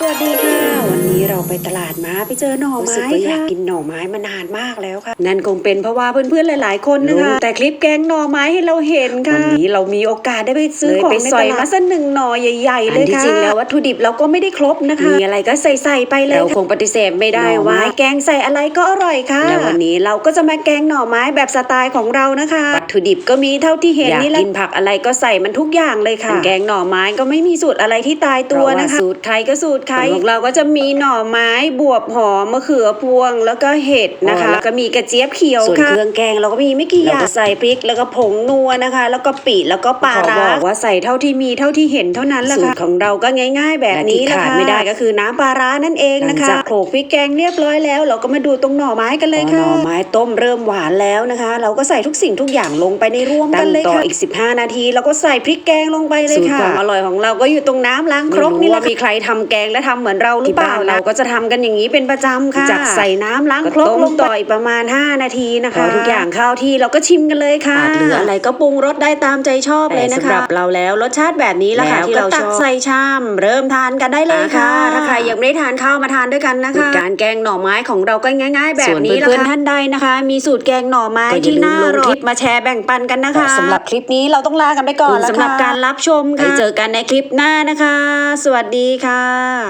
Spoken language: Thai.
สวัสดีค่ะ วันนี้เราไปตลาดมาไปเจอหน่อรู้สึกไม้ว่าอยาค่ะกกินหน่อไม้มานานมากแล้วค่ะ นั่นคงเป็นเพราะว่าเพื่อนๆหลาย ๆ คนนะคะรู้แต่คลิปแกงหน่อไม้ให้เราเห็นค่ะวันนี้เรามีโอกาสได้ไปซื้อเลยของไปในสตอยลาดมามาสักหนึ่งหน่อใหญ่ๆเลยอันที่ค่ะจริงแล้ววัตถุดิบเราก็ไม่ได้ครบนะคะมีอะไรก็ใส่ๆไปเลยเราค่ะคงปฏิเสธไม่ได้หน่อว่าไม้แกงใส่อะไรก็อร่อยค่ะและวันนี้เราก็จะมาแกงหน่อไม้แบบสไตล์ของเรานะคะวัตถุดิบก็มีเท่าที่เห็นอยากนี่แหละกินผักอะไรก็ใส่มันทุกอย่างเลยค่ะ แกงหน่อไม้ก็ไม่มีสูตรอะไรที่ตายตัวนะคะสูตรใครก็สูตรใครของเราก็จะมีหน่อไม้บวบหอมมะเขือพวงแล้วก็เห็ดนะคะแล้วก็มีกระเจี๊ยบเขียวส่วนค่ะเครื่องแกงเราก็มีไม่กี่อเราย่างก็ใส่พริก แล้วก็ผงนัวนะคะ แล้วก็ปีแล้วก็ปลาขอร้าบอกว่าใส่เท่าที่มีเท่าที่เห็นเท่านั้นแหละสูค่ะตรของเราก็ง่าย ๆ แบบนี้แหละและที่ขาดค่ะไม่ได้ก็คือน้ำปลาร้านั่นเองนะคะหลังจากโขลกพริกแกงเรียบร้อยแล้ว เราก็มาดูตรงหน่อไม้กันเลยพอค่ะหน่อไม้ต้มเริ่มหวานแล้วนะคะ เราก็ใส่ทุกสิ่งทุกอย่างลงไปในร่วมกันเลยตั้งต่ค่ะออีอีก 15 นาทีเราก็ใส่พริกแกงลงไปเลยสูตรค่ะความอร่อยของเราก็อยู่ตรงน้ำล้างครกไม่รู้นี่แหละว่ามีใครทำแกงและทำเหมือนเราหรือเปล่าที่บ้านเราเราก็จะทำกันอย่างนี้เป็นประจำค่ะจากใส่น้ำล้างครกก็ต้มลงต่ออีกประมาณ 5 นาทีนะคะพอทุทุกกออย่าย่างงเข้าที่เราก็ชิมกันเลยค่ะขาดเหลืออะไรก็ปรุงรสได้ตามใจชอบเลยนะแต่สำหคะรับเราแล้วรสชาติแบบนี้ละค่ะแล้วที่ก็เราตัตักกใส่ใส่ชาม เริ่มทานกันได้เลยค่ะอ่าค่ะถ้าใครยังไม่ได้ทานข้าวมาทานด้วยกันนะคะการแกงหน่อไม้ของเราก็ง่าย ๆ แบบส่วนนี้ละเพื่อนค่ะๆท่านใดนะคะ มีสูตรแกงหน่อไม้ก็อย่าที่ลืมน่าลองร่อคลิยปมาแชร์แบ่งปันกันนะคะสำหรับคลิปนี้เราต้องลากันไปก่อนขอบคุณแล้วสำหรับค่ะการรับชมค่ะไว้เจอกันในคลิปหน้านะคะ สวัสดีค่ะ